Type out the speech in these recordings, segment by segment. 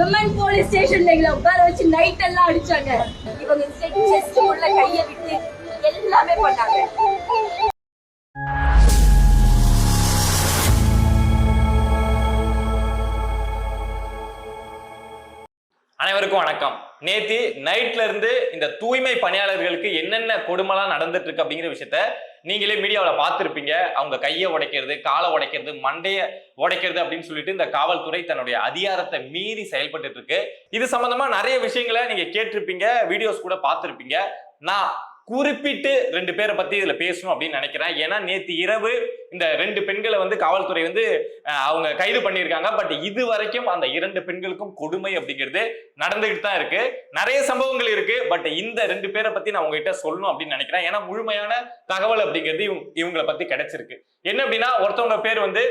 Women police ஸ்டேஷன்ல எங்களை உட்கார வச்சு நைட் எல்லாம் அடிச்சாங்க. இவங்க செஸ்ட் உள்ள கைய விட்டு எல்லாமே பண்ணாங்க. அனைவருக்கும் வணக்கம். நேத்தி நைட்ல இருந்து இந்த தூய்மை பணியாளர்களுக்கு என்னென்ன கொடுமைலாம் நடந்துட்டு இருக்கு அப்படிங்கிற விஷயத்த நீங்களே மீடியாவில் பார்த்துருப்பீங்க. அவங்க கையை உடைக்கிறது காலை உடைக்கிறது மண்டையை உடைக்கிறது அப்படின்னு சொல்லிட்டு இந்த காவல்துறை தன்னுடைய அதிகாரத்தை மீறி செயல்பட்டு இருக்கு. இது சம்பந்தமா நிறைய விஷயங்களை நீங்க கேட்டிருப்பீங்க வீடியோஸ் கூட பார்த்துருப்பீங்க. நான் குறிப்பிட்டு ரெண்டு பேரை பத்தி இதுல பேசணும் அப்படின்னு நினைக்கிறேன். ஏன்னா நேத்து இரவு இந்த ரெண்டு பெண்களை வந்து காவல்துறை வந்து அவங்க கைது பண்ணியிருக்காங்க. பட் இது வரைக்கும் அந்த இரண்டு பெண்களுக்கும் கொடுமை அப்படிங்கிறது நடந்துகிட்டு தான் இருக்கு. நிறைய சம்பவங்கள் இருக்கு. பட் இந்த ரெண்டு பேரை பத்தி நான் உங்ககிட்ட சொல்லணும் அப்படின்னு நினைக்கிறேன். ஏன்னா முழுமையான தகவல் அப்படிங்கிறது இவங்க இவங்களை பத்தி கிடைச்சிருக்கு. என்ன அப்படின்னா ஒருத்தவங்க பேர் வந்து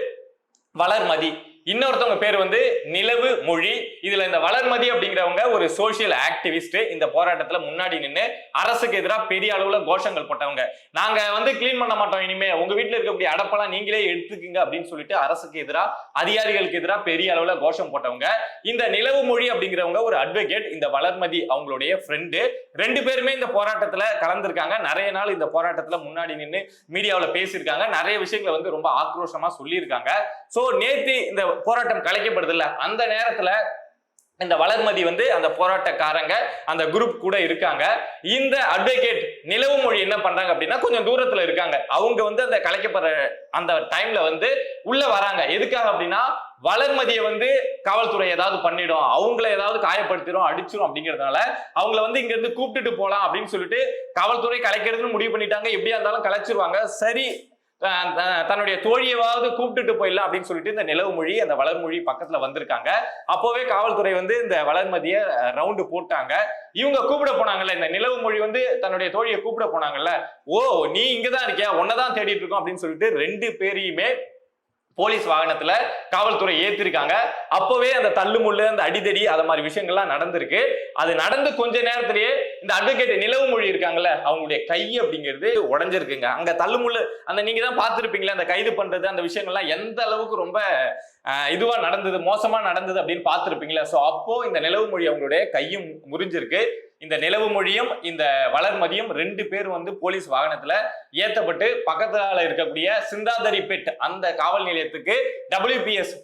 வளர்மதி. இன்னொருத்தவங்க பேர் வந்து நிலவு மொழி. இதுல இந்த வளர்மதி அப்படிங்கிறவங்க ஒரு சோஷியல் ஆக்டிவிஸ்ட் இந்த போராட்டத்துல முன்னாடி நின்று அரசுக்கு எதிராக பெரிய அளவுல கோஷங்கள் போட்டவங்க. நாங்க வந்து க்ளீன் பண்ண மாட்டோம் இனிமே. உங்க வீட்டுல இருக்கக்கூடிய அடப்பெல்லாம் நீங்களே எடுத்துக்கங்க அப்படின்னு சொல்லிட்டு அரசுக்கு எதிராக அதிகாரிகளுக்கு எதிராக பெரிய அளவுல கோஷம் போட்டவங்க. இந்த நிலவு மொழி அப்படிங்கிறவங்க ஒரு அட்வொகேட் இந்த வளர்மதி அவங்களுடைய ஃப்ரெண்டு ரெண்டு பேருமே இந்த போராட்டத்துல கலந்துருக்காங்க. நிறைய நாள் இந்த போராட்டத்துல முன்னாடி நின்று மீடியாவில் பேசியிருக்காங்க. நிறைய விஷயங்களை வந்து ரொம்ப ஆக்ரோஷமா சொல்லியிருக்காங்க. ஸோ நேத்து இந்த போராட்டம் கலைக்கப்படுது இல்ல அந்த நேரத்துல இந்த வளர்மதி வந்து அந்த போராட்டக்காரங்க அந்த குரூப் கூட இருக்காங்க. இந்த அட்வொகேட் நிலவு மொழி என்ன பண்றாங்க அப்படின்னா கொஞ்சம் தூரத்துல இருக்காங்க. அவங்க வந்து அந்த கலைக்கப்படுற அந்த டைம்ல வந்து உள்ள வராங்க. எதுக்காக அப்படின்னா வளர்மதியை வந்து காவல்துறை ஏதாவது பண்ணிடும் அவங்கள ஏதாவது காயப்படுத்திடும் அடிச்சிடும் அப்படிங்கிறதுனால அவங்கள வந்து இங்க இருந்து கூப்பிட்டுட்டு போலாம் அப்படின்னு சொல்லிட்டு காவல்துறை கலைக்கிறதுன்னு முடிவு பண்ணிட்டாங்க. எப்படியா இருந்தாலும் கலைச்சிருவாங்க. சரி தன்னுடைய தோழியவாவது கூப்பிட்டுட்டு போயிடலாம் அப்படின்னு சொல்லிட்டு இந்த நிலவு மொழி அந்த வளர்மொழி பக்கத்துல வந்திருக்காங்க. அப்போவே காவல்துறை வந்து இந்த வளர்மதிய ரவுண்டு போட்டாங்க. இவங்க கூப்பிட போனாங்கல்ல இந்த நிலவு மொழி வந்து தன்னுடைய தோழியை கூப்பிட போனாங்கல்ல ஓ நீ இங்கதான் இருக்கியா? உன்னதான் தேடிட்டு இருக்கோம் அப்படின்னு சொல்லிட்டு ரெண்டு பேரையுமே போலீஸ் வாகனத்துல காவல்துறை ஏத்திருக்காங்க. அப்பவே அந்த தள்ளுமுள்ளு அந்த அடிதடி அது மாதிரி விஷயங்கள்லாம் நடந்திருக்கு. அது நடந்து கொஞ்ச நேரத்திலேயே இந்த அட்வொகேட் நிலவு மொழி இருக்காங்கல்ல அவங்களுடைய கை அப்படிங்கிறது உடஞ்சிருக்குங்க. அங்க தள்ளுமுள்ளு அந்த நீங்க தான் பார்த்துருப்பீங்களே அந்த கைது பண்றது அந்த விஷயங்கள்லாம் எந்த அளவுக்கு ரொம்ப இதுவா நடந்தது மோசமா நடந்தது அப்படின்னு பார்த்துருப்பீங்களே. ஸோ அப்போ இந்த நிலவு மொழி அவங்களுடைய கையும் முறிஞ்சிருக்கு. இந்த நிலவு மொழியும் இந்த வளர்மதியும் ரெண்டு பேர் வந்து போலீஸ் வாகனத்துல ஏத்தப்பட்டு பக்கத்தால இருக்கக்கூடிய சிந்தாதரி பெட் அந்த காவல் நிலையத்துக்கு டபிள்யூபிஎஸ்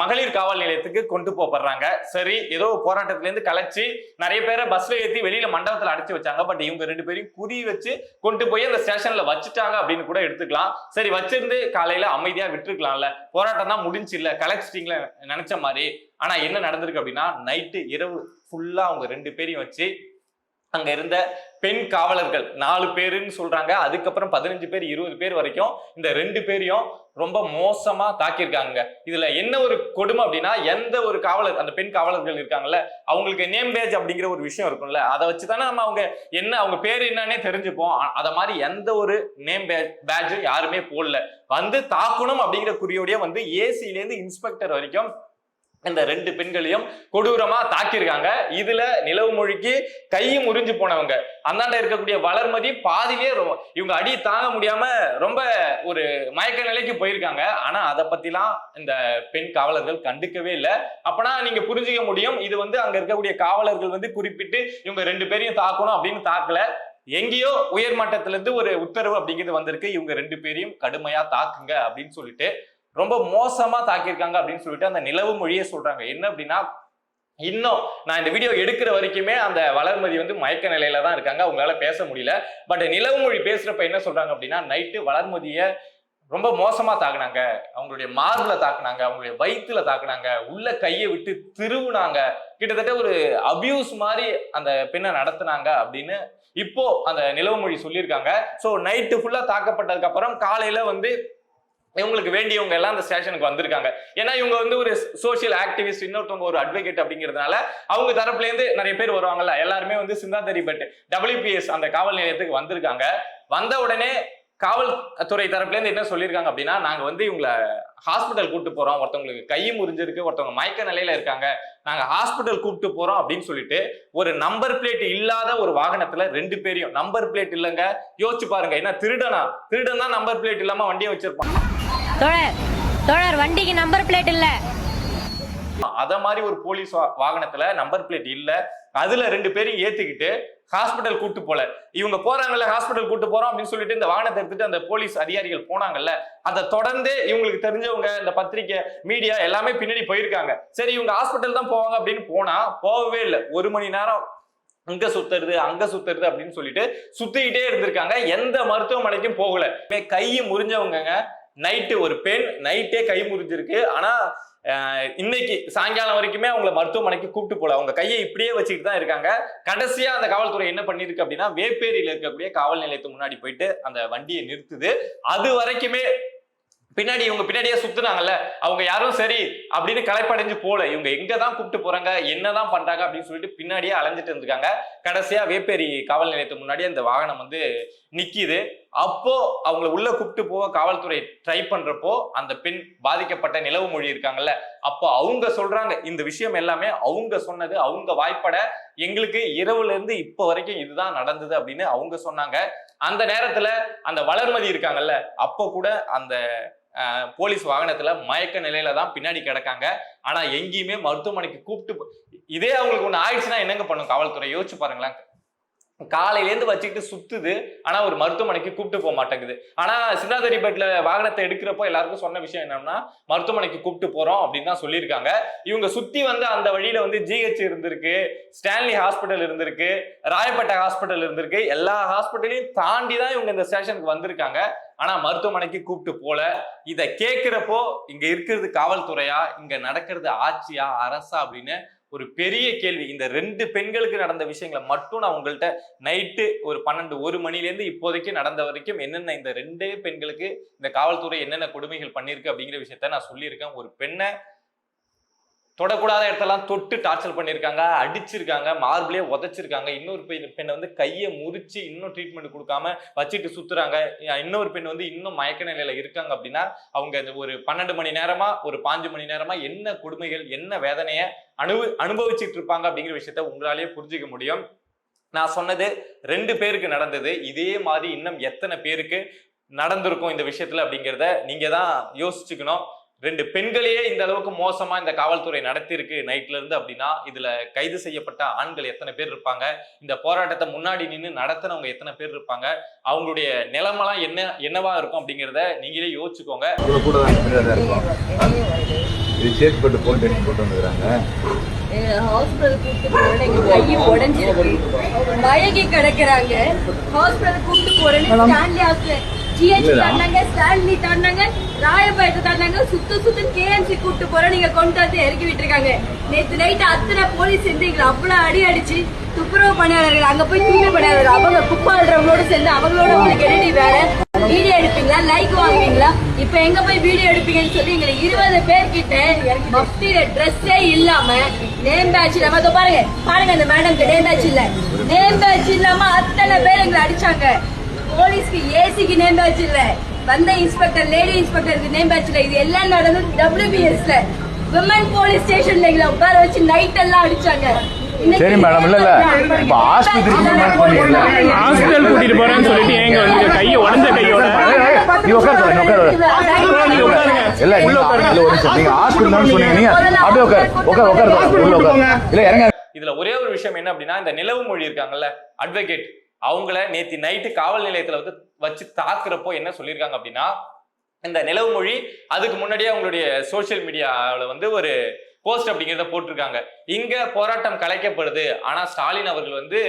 மகளிர் காவல் நிலையத்துக்கு கொண்டு போப்படுறாங்க சரி ஏதோ போராட்டத்துல இருந்து கலைச்சு நிறைய பேரை பஸ்ல ஏற்றி வெளியில மண்டபத்துல அடைச்சு வச்சாங்க. பட் இவங்க ரெண்டு பேரையும் குறி வச்சு கொண்டு போய் அந்த ஸ்டேஷன்ல வச்சுட்டாங்க அப்படின்னு கூட எடுத்துக்கலாம். சரி வச்சிருந்து காலையில அமைதியா விட்டுருக்கலாம்ல. போராட்டம் தான் முடிஞ்சு இல்ல கலைச்சிட்டீங்களே நினைச்ச மாதிரி. ஆனா என்ன நடந்திருக்கு அப்படின்னா நைட்டு இரவு ஃபுல்லா அவங்க ரெண்டு பேரையும் வச்சு அங்க இருந்த பெண் காவலர்கள் நாலு பேருன்னு சொல்றாங்க. அதுக்கப்புறம் பதினஞ்சு பேர் இருபது பேர் வரைக்கும் இந்த ரெண்டு பேரையும் ரொம்ப மோசமா தாக்கியிருக்காங்க. இதுல என்ன ஒரு கொடுமை அப்படின்னா எந்த ஒரு காவலர் அந்த பெண் காவலர்கள் இருக்காங்கல்ல அவங்களுக்கு நேம் பேஜ் அப்படிங்கிற ஒரு விஷயம் இருக்கும்ல அதை வச்சு தானே நம்ம அவங்க என்ன அவங்க பேர் என்னன்னே தெரிஞ்சுப்போம். அதை அத மாதிரி எந்த ஒரு நேம் பேஜ் யாருமே போடல. வந்து தாக்கணும் அப்படிங்கிற குறியோடய வந்து ஏசில இருந்து இன்ஸ்பெக்டர் வரைக்கும் இந்த ரெண்டு பெண்களையும் கொடூரமா தாக்கியிருக்காங்க. இதுல நிலவு மொழிக்கு கையும் முறிஞ்சு போனவங்க. அந்தாண்ட இருக்கக்கூடிய வளர்மதி பாதிலே இவங்க அடி தாங்க முடியாம ரொம்ப ஒரு மயக்க நிலைக்கு போயிருக்காங்க. ஆனா அதை பத்திலாம் இந்த பெண் காவலர்கள் கண்டுக்கவே இல்லை. அப்பனா நீங்க புரிஞ்சுக்க முடியும் இது வந்து அங்க இருக்கக்கூடிய காவலர்கள் வந்து குறிப்பிட்டு இவங்க ரெண்டு பேரையும் தாக்கணும் அப்படின்னு தாக்கல. எங்கேயோ உயர்மட்டத்துல இருந்து ஒரு உத்தரவு அப்படிங்கிறது வந்திருக்கு. இவங்க ரெண்டு பேரையும் கடுமையா தாக்குங்க அப்படின்னு சொல்லிட்டு ரொம்ப மோசமா தாக்கியிருக்காங்க அப்படின்னு சொல்லிட்டு அந்த நிலவு மொழியே சொல்றாங்க. என்ன அப்படின்னா இன்னும் நான் இந்த வீடியோ எடுக்கிற வரைக்குமே அந்த வளர்மதி வந்து மயக்க நிலையில தான் இருக்காங்க. அவங்களால பேச முடியல. பட் நிலவு மொழி பேசுறப்ப என்ன சொல்றாங்க அப்படின்னா நைட்டு வளர்மதிய ரொம்ப மோசமா தாக்குனாங்க. அவங்களுடைய மார்பில் தாக்குனாங்க அவங்களுடைய வயிற்றுல தாக்குனாங்க உள்ள கையை விட்டு திருவுனாங்க. கிட்டத்தட்ட ஒரு அபியூஸ் மாதிரி அந்த பெண்ணை நடத்துனாங்க அப்படின்னு இப்போ அந்த நிலவு மொழி சொல்லியிருக்காங்க. ஸோ நைட்டு ஃபுல்லா தாக்கப்பட்டதுக்கு அப்புறம் காலையில வந்து இவங்களுக்கு வேண்டியவங்க எல்லாம் அந்த ஸ்டேஷனுக்கு வந்திருக்காங்க. ஏன்னா இவங்க வந்து ஒரு சோஷியல் ஆக்டிவிஸ்ட் இன்னொருத்தவங்க ஒரு அட்வொகேட் அப்படிங்கிறதுனால அவங்க தரப்புல இருந்து நிறைய பேர் வருவாங்கல்ல. எல்லாருமே வந்து சிந்தாதரி பட் டபிள்யூபிஎஸ் அந்த காவல் நிலையத்துக்கு வந்திருக்காங்க. வந்த உடனே காவல்துறை தரப்புல இருந்து என்ன சொல்லியிருக்காங்க அப்படின்னா நாங்க வந்து இவங்களை ஹாஸ்பிட்டல் கூட்டு போறோம். ஒருத்தவங்களுக்கு கை முறிஞ்சிருக்கு ஒருத்தவங்க மயக்க நிலையில இருக்காங்க. நாங்க ஹாஸ்பிட்டல் கூப்பிட்டு போறோம் அப்படின்னு சொல்லிட்டு ஒரு நம்பர் பிளேட் இல்லாத ஒரு வாகனத்துல ரெண்டு பேரையும் நம்பர் பிளேட் இல்லைங்க. யோசிச்சு பாருங்க ஏன்னா திருடனா? திருடன் தான் நம்பர் பிளேட் இல்லாம வண்டியை வச்சிருப்பாங்க தோழர் தோழர் வண்டிக்கு நம்பர் பிளேட் இல்ல. அத மாதிரி ஒரு போலீஸ் வாகனத்துல நம்பர் பிளேட் இல்ல. அதுல ரெண்டு பேரையும் ஏத்துக்கிட்டு ஹாஸ்பிட்டல் கூட்டு போல. இவங்க போறாங்கல்ல ஹாஸ்பிட்டல் கூட்டு போறோம் அப்படின்னு சொல்லிட்டு இந்த வாகனத்தை எடுத்துட்டு அந்த போலீஸ் அதிகாரிகள் போனாங்கல்ல அதை தொடர்ந்து இவங்களுக்கு தெரிஞ்சவங்க இந்த பத்திரிக்கை மீடியா எல்லாமே பின்னாடி போயிருக்காங்க. சரி இவங்க ஹாஸ்பிட்டல் தான் போவாங்க அப்படின்னு போனா போகவே இல்லை. ஒரு மணி நேரம் அங்க சுத்துறது அங்க சுத்துறது அப்படின்னு சொல்லிட்டு சுத்திக்கிட்டே இருந்திருக்காங்க. எந்த மருத்துவமனைக்கும் போகல. கை முறிஞ்சவங்கங்க நைட்டு ஒரு பெண் நைட்டே கை முறிஞ்சிருக்கு. ஆனா இன்னைக்கு சாயங்காலம் வரைக்குமே அவங்கள மருத்துவமனைக்கு கூப்பிட்டு போல. அவங்க கையை இப்படியே வச்சுக்கிட்டு தான் இருக்காங்க. கடைசியா அந்த காவல்துறை என்ன பண்ணிருக்கு அப்படின்னா வேப்பேரியில இருக்கக்கூடிய காவல் நிலையத்துக்கு முன்னாடி போயிட்டு அந்த வண்டியை நிறுத்துது. அது வரைக்குமே பின்னாடி இவங்க பின்னாடியே சுத்துனாங்கல்ல அவங்க யாரும் சரி அப்படின்னு களைப்படைஞ்சு போல. இவங்க எங்க தான் கூப்பிட்டு போறாங்க என்னதான் பண்றாங்க அப்படின்னு சொல்லிட்டு பின்னாடியே அலைஞ்சிட்டு இருந்திருக்காங்க. கடைசியா வேப்பேரி காவல் நிலையத்துக்கு முன்னாடி அந்த வாகனம் வந்து நிக்கிது. அப்போ அவங்கள உள்ள கூப்பிட்டு போக காவல்துறை ட்ரை பண்றப்போ அந்த பெண் பாதிக்கப்பட்ட நிலவு மொழி இருக்காங்கல்ல அப்போ அவங்க சொல்றாங்க இந்த விஷயம் எல்லாமே அவங்க சொன்னது அவங்க வாய்ப்பட எங்களுக்கு இரவுல இருந்து இப்போ வரைக்கும் இதுதான் நடந்தது அப்படின்னு அவங்க சொன்னாங்க. அந்த நேரத்துல அந்த வளர்மதி இருக்காங்கல்ல அப்போ கூட அந்த போலீஸ் வாகனத்துல மயக்க நிலையில தான் பின்னாடி கிடக்காங்க. ஆனா எங்கேயுமே மருத்துவமனைக்கு கூப்பிட்டு இதே அவங்களுக்கு ஒண்ணு ஆயிடுச்சுன்னா என்னங்க பண்ணும்? காவல்துறை? யோசிச்சு பாருங்களேன். காலையிலேருந்து வச்சுக்கிட்டு சுத்துது. ஆனா ஒரு மருத்துவமனைக்கு கூப்பிட்டு போக மாட்டேங்குது. ஆனா சிந்தாதிரிப்பேட்ல வாகனத்தை எடுக்கிறப்போ எல்லாருக்கும் சொன்ன விஷயம் என்னன்னா மருத்துவமனைக்கு கூப்பிட்டு போறோம் அப்படின்னு தான் சொல்லியிருக்காங்க. இவங்க சுத்தி வந்து அந்த வழியில வந்து ஜிஹெச் இருந்திருக்கு ஸ்டான்லி ஹாஸ்பிட்டல் இருந்திருக்கு ராயப்பேட்டை ஹாஸ்பிட்டல் இருந்திருக்கு. எல்லா ஹாஸ்பிட்டலையும் தாண்டி தான் இவங்க இந்த ஸ்டேஷனுக்கு வந்திருக்காங்க. ஆனா மருத்துவமனைக்கு கூப்பிட்டு போல. இதை கேட்கிறப்போ இங்க இருக்கிறது காவல்துறையா இங்க நடக்கிறது ஆட்சியா அரசா அப்படின்னு ஒரு பெரிய கேள்வி. இந்த ரெண்டு பெண்களுக்கு நடந்த விஷயங்களை மட்டும் நான் உங்கள்கிட்ட நைட்டு ஒரு பன்னெண்டு ஒரு மணிலேருந்து இப்போதைக்கு நடந்த வரைக்கும் என்னென்ன இந்த ரெண்டே பெண்களுக்கு இந்த காவல்துறை என்னென்ன கொடுமைகள் பண்ணியிருக்கு அப்படிங்கிற விஷயத்த நான் சொல்லியிருக்கேன். ஒரு பெண்ணை தொடக்கூடாத இடத்தெல்லாம் தொட்டு டார்ச்சர் பண்ணியிருக்காங்க அடிச்சிருக்காங்க மார்பிளே உதச்சிருக்காங்க. இன்னொரு பெண் பெண்ணை வந்து கையை முறிச்சு இன்னும் ட்ரீட்மெண்ட் கொடுக்காம வச்சுட்டு சுத்துறாங்க. இன்னொரு பெண் வந்து இன்னும் மயக்க நிலையில இருக்காங்க அப்படின்னா அவங்க இந்த ஒரு பன்னெண்டு மணி நேரமா ஒரு பாஞ்சு மணி நேரமா என்ன கொடுமைகள் என்ன வேதனையை அனுப அனுபவிச்சுட்டு இருப்பாங்க அப்படிங்கிற விஷயத்த உங்களாலேயே புரிஞ்சுக்க முடியும். நான் சொன்னது ரெண்டு பேருக்கு நடந்தது. இதே மாதிரி இன்னும் எத்தனை பேருக்கு நடந்திருக்கும் இந்த விஷயத்துல அப்படிங்கிறத நீங்க தான் யோசிச்சுக்கணும். ரெண்டு பெண்களையே இந்த அளவுக்கு மோசமா இந்த காவல்துறை நடத்தியிருக்கு நைட்ல இருந்து அப்படின்னா இதுல கைது செய்யப்பட்ட ஆண்கள் எத்தனை பேர் இருப்பாங்க? இந்த போராட்டத்தை முன்னாடி நின்று நடத்தினவங்க எத்தனை பேர் இருப்பாங்க? அவங்களுடைய நிலைமெல்லாம் என்ன என்னவா இருக்கும் அப்படிங்கிறத நீங்களே யோசிச்சுக்கோங்க. இது சேத்துப்பட்டு போட்டு போட்டு வந்துக்கிறாங்க. ஹாஸ்பிட்டல் கூப்பிட்டு போறேன். எங்க கை உடைஞ்சிருக்கு. மயங்கி கிடக்குறாங்க. ஹாஸ்பிட்டல் கூப்பிட்டு போறேன்னு ஸ்டான்லி ஹாஸ்பிட்டல் ஜிஹெச் தாண்டாங்க ஸ்டான்லி தாண்டாங்க ராயப்பேட்டை தாண்டாங்க சுத்து சுத்து கேஎம்சி கூப்பிட்டு போறேன். நீங்க கொண்டு வந்து இறக்கி விட்டுருக்காங்க. நேத்து நைட் அத்தனை போலீஸ் சேர்ந்து எங்களை அவ்வளவு அடி அடிச்சு துப்புரவு பணியாளர்கள் அங்க போய் தூய்மை பணியாளர்கள் அவங்க குப்பாடுறவங்களோட சேர்ந்து அவங்களோட உங்களுக்கு என்னடி வேலை? வீடியோ எடுப்பீங்களா? லைக் வாங்குவீங்களா? இப்ப எங்க போய் வீடியோ எடுப்பீங்கன்னு சொல்லி எங்களை இருபது பேர் கிட்ட மஃப்டியில ட்ரெஸ்ஸே இல்லாம நேம் பேட்ச் இல்லாம இதோ பாருங்க பாருங்க அந்த மேடம்க்கு நேம் பேட்ச் இல்ல. நேம் பேட்ச் இல்லாம அத்தனை பேர் எங்களை அடிச்சாங்க. போலீஸ்க்கு ஏசிக்கு நேம் பேட்ச் இல்ல வந்த இன்ஸ்பெக்டர் லேடி இன்ஸ்பெக்டருக்கு நேம் பேட்ச் இல்ல இது எல்லாம் நடந்தது டபிள்யூபிஎஸ்ல விமன் போலீஸ் ஸ்டேஷன்ல எங்களை உட்கார வச்சு நைட் எல்லாம் அடிச்சாங்க சரி மேடம் இல்ல இல்ல இப்ப போனீங்கல்ல ஹாஸ்பிட்டல் கூட்டிட்டு போறேன்னு சொல்லிட்டு ஏங்க வந்து கையை உடஞ்ச கையோட நீ உட்கார. இல்ல இல்ல ஒரு நிமிஷம் நீங்க ஹாஸ்பிட்டல் தான் சொன்னீங்க அப்படியே உட்கார் உட்கார் உட்கார் உள்ள உட்கார் இல்ல இறங்க இதுல ஒரே ஒரு விஷயம் என்ன அப்படின்னா இந்த நிலவு மொழி இருக்காங்கல்ல அட்வொகேட் அவங்கள நேத்தி நைட்டு காவல் நிலையத்துல வந்து வச்சு தாக்குறப்போ என்ன சொல்லியிருக்காங்க அப்படின்னா இந்த நிலவு மொழி அதுக்கு முன்னாடியே அவங்களுடைய சோஷியல் மீடியாவில் வந்து ஒரு போஸ்ட் அப்படிங்கிறத போட்டிருக்காங்க. இங்க போராட்டம் கலைக்கப்படுது. ஆனா ஸ்டாலின் அவர்கள் வந்து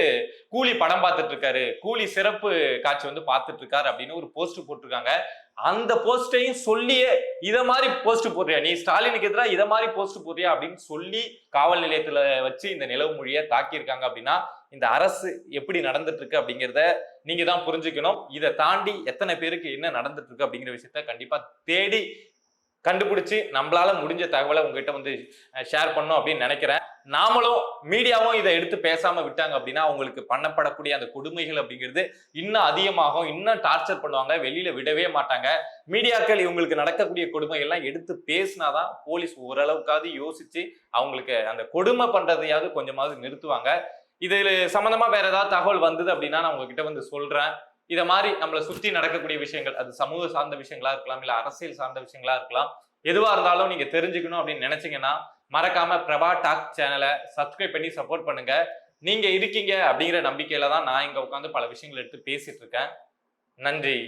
கூலி படம் பார்த்துட்டு இருக்காரு கூலி சிறப்பு காட்சி வந்து பார்த்துட்டு இருக்காரு அப்படின்னு ஒரு போஸ்ட் போட்டிருக்காங்க. அந்த போஸ்டையும் சொல்லியே இத மாதிரி போஸ்ட் போடுறியா? நீ ஸ்டாலினுக்கு எதிராக இத மாதிரி போஸ்ட் போடுறியா அப்படின்னு சொல்லி காவல் நிலையத்துல வச்சு இந்த நிலவு மொழியை தாக்கியிருக்காங்க அப்படின்னா இந்த அரசு எப்படி நடந்துட்டு இருக்கு அப்படிங்கிறத நீங்க தான் புரிஞ்சுக்கணும். இதை தாண்டி எத்தனை பேருக்கு என்ன நடந்துட்டு இருக்கு அப்படிங்கிற விஷயத்த கண்டிப்பா தேடி கண்டுபிடிச்சு நம்மளால முடிஞ்ச தகவலை உங்ககிட்ட வந்து ஷேர் பண்ணோம் அப்படின்னு நினைக்கிறேன். நாமளும் மீடியாவும் இதை எடுத்து பேசாம விட்டாங்க அப்படின்னா அவங்களுக்கு பண்ணப்படக்கூடிய அந்த கொடுமைகள் அப்படிங்கிறது இன்னும் அதிகமாகும். இன்னும் டார்ச்சர் பண்ணுவாங்க வெளியில விடவே மாட்டாங்க. மீடியாக்கள் இவங்களுக்கு நடக்கக்கூடிய கொடுமைகள்லாம் எடுத்து பேசினாதான் போலீஸ் ஓரளவுக்காவது யோசிச்சு அவங்களுக்கு அந்த கொடுமை பண்றதையாவது கொஞ்சமாவது நிறுத்துவாங்க. இதில் சம்மந்தமாக வேற ஏதாவது தகவல் வந்தது அப்படின்னா நான் உங்ககிட்ட வந்து சொல்கிறேன் இதை மாதிரி நம்மளை சுற்றி நடக்கக்கூடிய விஷயங்கள் அது சமூக சார்ந்த விஷயங்களா இருக்கலாம் இல்லை அரசியல் சார்ந்த விஷயங்களா இருக்கலாம் எதுவாக இருந்தாலும் நீங்கள் தெரிஞ்சுக்கணும் அப்படின்னு நினச்சிங்கன்னா மறக்காம பிரபா டாக் சேனலை சப்ஸ்கிரைப் பண்ணி சப்போர்ட் பண்ணுங்க. நீங்கள் இருக்கீங்க அப்படிங்கிற நம்பிக்கையில தான் நான் இங்கே உட்காந்து பல விஷயங்கள் எடுத்து பேசிட்டு இருக்கேன். நன்றி.